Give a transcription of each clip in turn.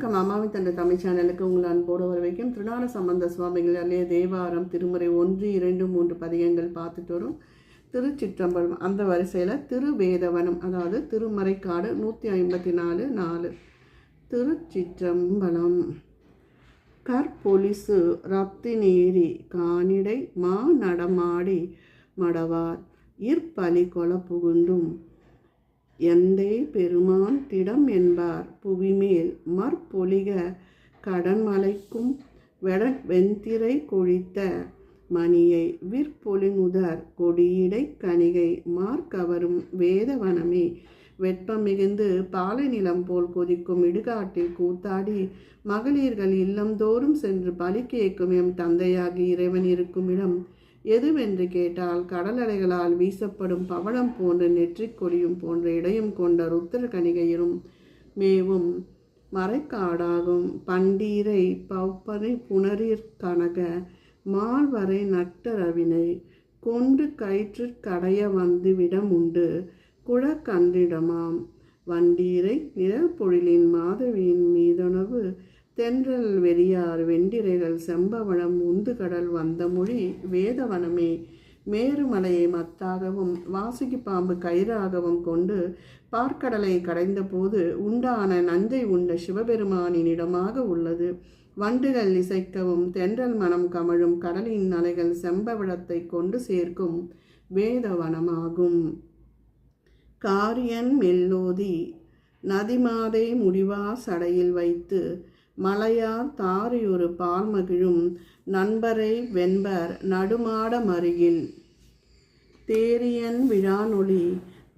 வணக்கம். அம்மாவின் தந்தை தமிழ் சேனலுக்கு உங்கள் அன்போடு வர வைக்கும் திருநான சம்பந்த சுவாமிகள் அல்லைய தேவாரம் திருமுறை ஒன்று இரண்டு மூன்று பதிகங்கள் பார்த்துட்டு வரும். திருச்சிற்றம்பலம் அந்த வரிசையில் திருவேதவனம் அதாவது திருமறைக்காடு நூற்றி ஐம்பத்தி நாலு நாலு. திருச்சிற்றம்பலம். கற்பொலிசு ரத்தினேரி காணிடை மா நடமாடி மடவார். இற்பலி கொல புகுந்தும் எந்தை பெருமான் திடம் என்பார். புவிமேல் மற்பொலிக கடன்மலைக்கும் வெட வெண்திரை கொழித்த மணியை விற்பொலிமுதர் கொடியிடை கணிகை மார்க்கவரும் வேதவனமே வெப்பம் மிகுந்து பாலை நிலம் போல் கொதிக்கும் இடுகாட்டில் கூத்தாடி மகளிர்கள் இல்லந்தோறும் சென்று பலி கேட்கும் எம் தந்தையாகி இறைவன் இருக்கும் இடம். எதுவென்று கேட்டால் கடலலைகளால் வீசப்படும் பவளம் போன்ற நெற்றிக் கொடியும் போன்ற இடையும் கொண்ட ருத்திர கணிகையரும் மேவும் மறைக்காடாகும். பண்டீரை பௌப்பனை புணரீர் கனக மால்வரை நட்டரவினை கொண்டு கயிற்றுக்கடைய கடைய வந்துவிடம் உண்டு குழக்கன்றிடமாம் வண்டீரை நிழற்பொழிலின் மாதவியின் மீதுணவு தென்றல் வெறியார் வெண்டிரைகள் செம்பவனம் உந்து கடல் வந்த மொழி வேதவனமே. மேருமலையை மத்தாகவும் வாசுகி பாம்பு கயிறாகவும் கொண்டு பார்க்கடலை கடைந்தபோது உண்டான நஞ்சை உண்ட சிவபெருமானினிடமாக உள்ளது. வண்டுகள் இசைக்கவும் தென்றல் மனம் கமழும் கடலின் அலைகள் செம்பவிடத்தை கொண்டு சேர்க்கும் வேதவனமாகும். காரியன் மெல்லோதி நதிமாதை முடிவா சடையில் வைத்து மலையார் தாரியொரு பால்மகிழும் நண்பரை வெண்பர் நடுமாட மருகில் தேரியன் விழானொளி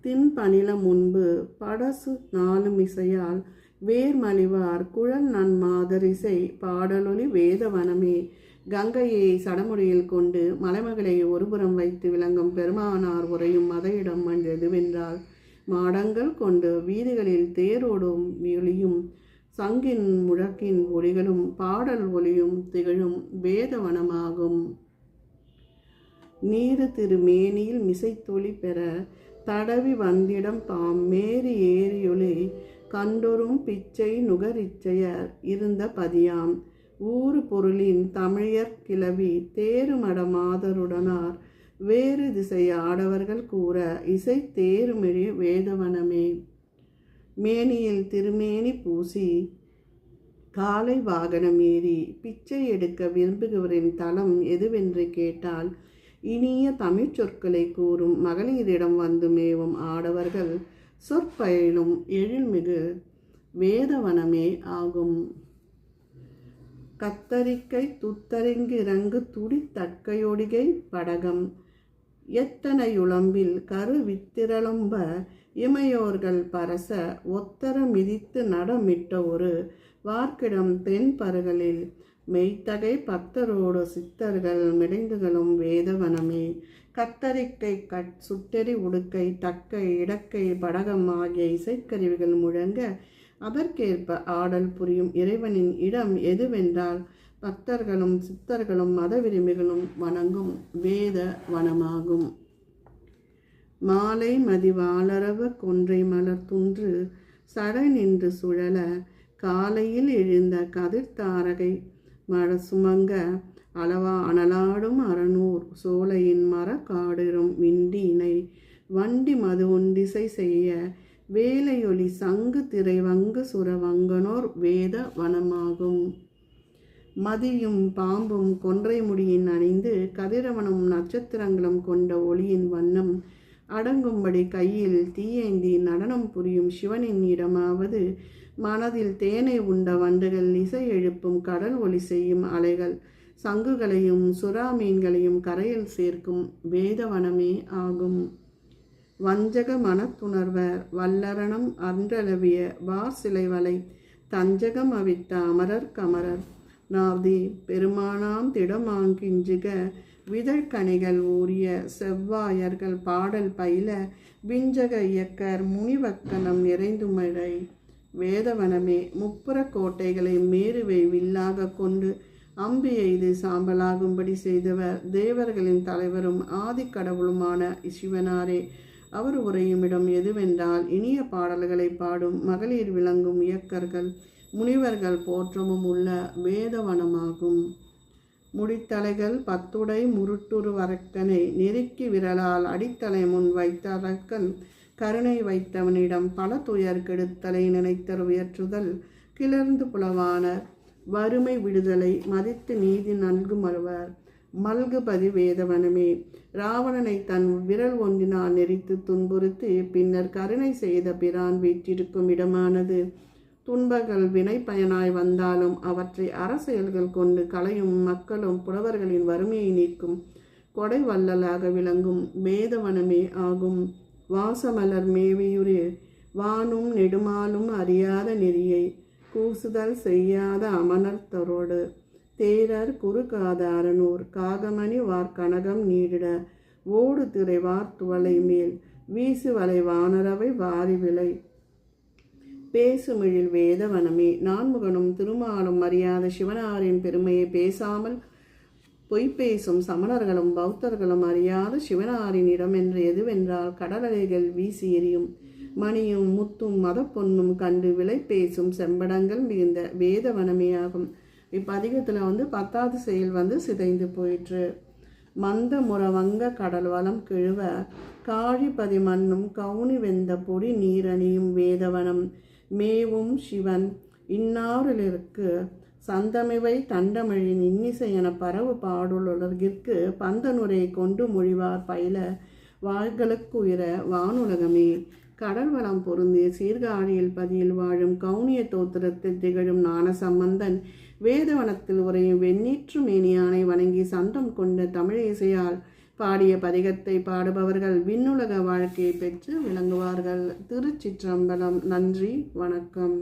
தின்பணில முன்பு படசு நாலும் இசையால் வேர்மலிவார் குழல் நன் மாதரிசை பாடலொலி வேதவனமே. கங்கையை சடமுடியில் கொண்டு மலைமகளை ஒருபுறம் வைத்து விளங்கும் பெருமானார் உரையும் மத இடம் எதுவென்றால் மாடங்கள் கொண்டு வீதிகளில் தேரோடும் ஒளியும் சங்கின் முழக்கின் ஒளிகளும் பாடல் ஒளியும் திகழும் வேதவனமாகும் நீரு திருமேனியில் மிசைத்தொளி பெற தடவி வந்திடம் தாம் மேரி ஏறியொளி கண்டொரும் பிச்சை நுகரிச்சையர் இருந்த பதியாம். ஊறு பொருளின் தமிழர் கிளவி தேருமடமாதருடனார் வேறு திசை ஆடவர்கள் கூற இசை தேருமிழி வேதவனமே மேனியில் திருமேனி பூசி காலை வாகனம் ஏறி பிச்சை எடுக்க விரும்புகிறவரின் தளம் எதுவென்று கேட்டால் இனிய தமிழ் சொற்களை கூறும் மகளிரிடம் வந்து மேவும் ஆடவர்கள் சொற்பயிலும் எழில்மிகு வேதவனமே ஆகும். கத்தரிக்கை துத்தரிங்கிறங்கு துடி தக்கையொடிகை படகம். எத்தனையுளம்பில் கரு வித்திரளம்ப இமையோர்கள் பரச ஒத்தர மிதித்து நடமிட்ட ஒரு வார்க்கிடம் தென்பருகளில் மெய்த்தகை பக்தரோடு சித்தர்கள் மிடைந்துகளும் வேதவனமே கத்தரிக்கை கட் சுட்டெறி உடுக்கை தக்கை இடக்கை படகம் ஆகிய இசைக்கருவிகள் முழங்க அதற்கேற்ப ஆடல் புரியும் இறைவனின் இடம் எதுவென்றால் பக்தர்களும் சித்தர்களும் மத விரும்பிகளும் வணங்கும் வேத வனமாகும். மாலை மதிவாளரவ கொன்றை மலர் துன்று சட நின்று சுழல காலையில் எழுந்த கதிர்த்தாரகை மழ சுமங்க அளவா அனலாடும் அறநூர் சோலையின் மர காடிரும் விண்டினை வண்டி மது ஒண்டிசை செய்ய வேலையொலி சங்கு திரை வங்கு சுரவங்கனோர் வேத வனமாகும். மதியும் பாம்பும் கொன்றை முடியின் அணிந்து கதிரவனும் நட்சத்திரங்களும் கொண்ட ஒளியின் வண்ணம் அடங்கும்படி கையில் தீயேந்தி நடனம் புரியும் சிவனின் இடமாவது மனதில் தேனை உண்ட வண்டுகள் இசை எழுப்பும் கடல் ஒளி செய்யும் அலைகள். சங்குகளையும் சுறா மீன்களையும் கரையில் சேர்க்கும் வேதவனமே ஆகும். வஞ்சக மனத்துணர்வர் வல்லரணம் அன்றளவிய வார் சிலை வலை தஞ்சகம் அவித்த அமரர் கமரர். நாவ்தி பெருமானாம் திடமாங்கிஞ்சுக விதழ்கணைகள் ஊறிய செவ்வாயர்கள் பாடல் பயில விஞ்சக இயக்கர் முனிவக்கனம் நிறைந்துமழை. வேதவனமே முப்புற கோட்டைகளை மேருவை வில்லாக கொண்டு அம்பு எய்து சாம்பலாகும்படி செய்தவர் தேவர்களின் தலைவரும் ஆதிக்கடவுளுமான சிவனாரே அவர் உரையுமிடம் எதுவென்றால் இனிய பாடல்களை பாடும் மகளிர் விளங்கும் இயக்கர்கள் முனிவர்கள் போற்றமும் உள்ள வேதவனமாகும். முடித்தலைகள் பத்துடை முருட்டுரு வரக்கனை நெருக்கி விரலால் அடித்தலை முன் வைத்த அரக்கன் கருணை வைத்தவனிடம் பல துயர் கெடுத்தலை நினைத்தர் உயற்றுதல் கிளர்ந்து புலவான வறுமை விடுதலை மதித்து நீதி நன்கு மறுவர். மல்குபதி வேதவனமே ராவணனை தன் விரல் ஒன்றினால் நெறித்து துன்புறுத்தி பின்னர் கருணை செய்த பிரான் வீற்றிருக்கும் இடமானது. துன்பங்கள் வினை பயனாய் வந்தாலும் அவற்றை அரசியல்கள் கொண்டு களையும் மக்களும் புலவர்களின் வறுமையை நீக்கும். கொடை வள்ளலாக விளங்கும் வேதவனமே ஆகும். வாசமலர் மேவியுரு வானும் நெடுமாலும் அறியாத நெறியை கூசுதல் செய்யாத அமனர்த்தரோடு தேரர் குறுகாதாரனூர் காகமணி வார் கனகம் நீடிட ஓடு திரை வார்த்துவலை மேல் வீசு வலை வானரவை வாரி விலை பேசுமிழில் வேதவனமே. நான்முகனும் திருமாலும் அறியாத சிவனாரின் பெருமையை பேசாமல் பொய் பேசும் சமணர்களும் பௌத்தர்களும் அறியாத சிவனாரின் இடம் என்று எதுவென்றால் கடலலைகள் வீசி எறியும். மணியும் முத்தும் மதப்பொன்னும் கண்டு விலை பேசும் செம்படங்கள் மிகுந்த வேதவனமேயாகும். இப்பதிகத்தில் வந்து பத்தாவது செயல் வந்து சிதைந்து போயிற்று. மந்த முறவங்க கடல் வளம் கிழுவ காழிபதி மண்ணும் கவுனி வெந்த பொடி நீரணியும் வேதவனம். மேவும் சிவன். இன்னாரிலிருக்கு சந்தமிவை தண்டமிழின் இன்னிசை என பரவு பாடுலகிற்கு பந்தனுரை கொண்டு மொழிவார் பயில வாழ்களுக்குயிர உயர வானுலகமே. கடல் வளம் பொருந்திய சீர்காழியில் பதியில் வாழும் கவுனிய தோத்திரத்தில் திகழும் ஞான சம்பந்தன் வேதவனத்தில் உரையும் வெண்ணீற்று மேனியானை வணங்கி சந்தம் கொண்ட தமிழ் இசையால் பாடிய பதிகத்தை பாடுபவர்கள் விண்ணுலக வாழ்க்கையை பெற்று விளங்குவார்கள். திருச்சிற்றம்பலம். நன்றி. வணக்கம்.